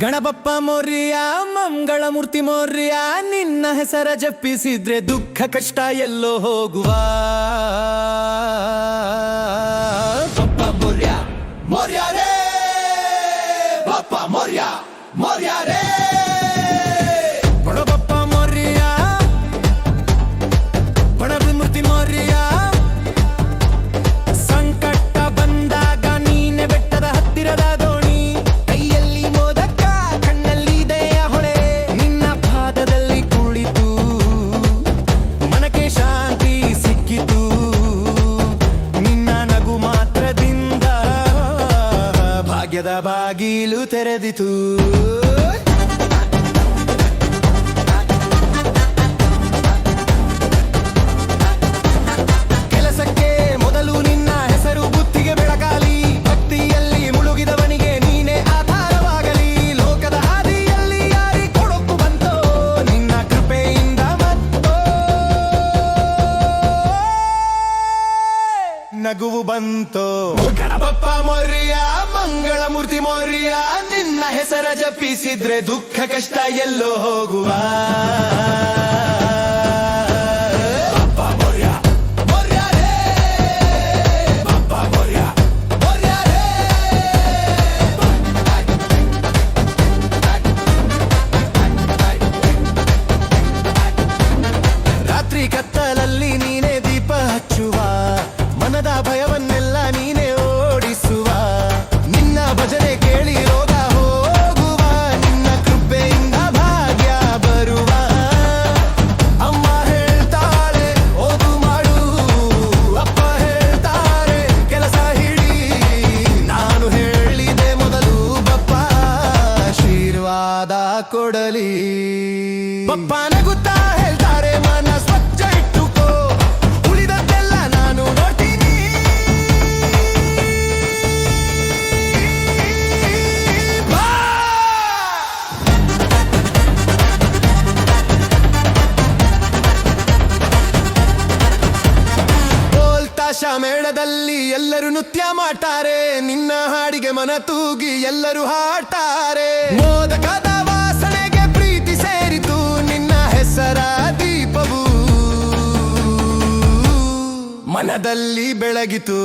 ಗಣಪಪ್ಪ ಮೌರ್ಯ ಮಂಗಳ ಮೂರ್ತಿ ಮೌರ್ಯ ನಿನ್ನ ಹೆಸರ ಜಪಿಸಿದ್ರೆ ದುಃಖ ಕಷ್ಟ ಎಲ್ಲೋ ಹೋಗುವ. ಪಪ್ಪ ಮೌರ್ಯ ಮೌರ್ಯ ರೇ, ಪಪ್ಪ ಮೌರ್ಯ ರೇ. ಭಾಗ್ಯದ ಬಾಗಿಲು ತೆರೆದಿತು. ಕೆಲಸಕ್ಕೆ ಮೊದಲು ನಿನ್ನ ಹೆಸರು ಬುತ್ತಿಗೆ ಬೆಳಕಾಲಿ. ಭಕ್ತಿಯಲ್ಲಿ ಮುಳುಗಿದವನಿಗೆ ನೀನೇ ಆಧಾರವಾಗಲಿ. ಲೋಕದ ಹಾದಿಯಲ್ಲಿ ಯಾರಿ ಕೊಡೊಕ್ಕು ಬಂತೋ? ನಿನ್ನ ಕೃಪೆಯಿಂದ ಮತ್ತೋ? ನಗುವು ಬಂತೋ? ಗಣಪಪ್ಪ ಮೌರ್ಯ ಮೂರ್ತಿ ಮೌರ್ಯ ನಿನ್ನ ಹೆಸರ ಜಪಿಸಿದ್ರೆ ದುಃಖ ಕಷ್ಟ ಎಲ್ಲೋ ಹೋಗುವ. ರಾತ್ರಿ ಕತ್ತಲಲ್ಲಿ ಕೊಡಲಿ. ಪಪ್ಪ ನಗುತ್ತಾ ಹೇಳ್ತಾರೆ ಮನ ಸ್ವಚ್ಛ ಇಟ್ಟುಕೋ. ಉಳಿದದ್ದೆಲ್ಲ ನಾನು ನೋಡ್ತೀನಿ. ಬಾ! ಢೋಲ್ ತಾಶ ಮೇಳದಲ್ಲಿ ಎಲ್ಲರೂ ನೃತ್ಯ ಮಾಡ್ತಾರೆ. ನಿನ್ನ ಹಾಡಿಗೆ ಮನ ತೂಗಿ ಎಲ್ಲರೂ ಹಾಡ್ತಾರೆ. ಮನದಲ್ಲಿ ಬೆಳಗಿತು.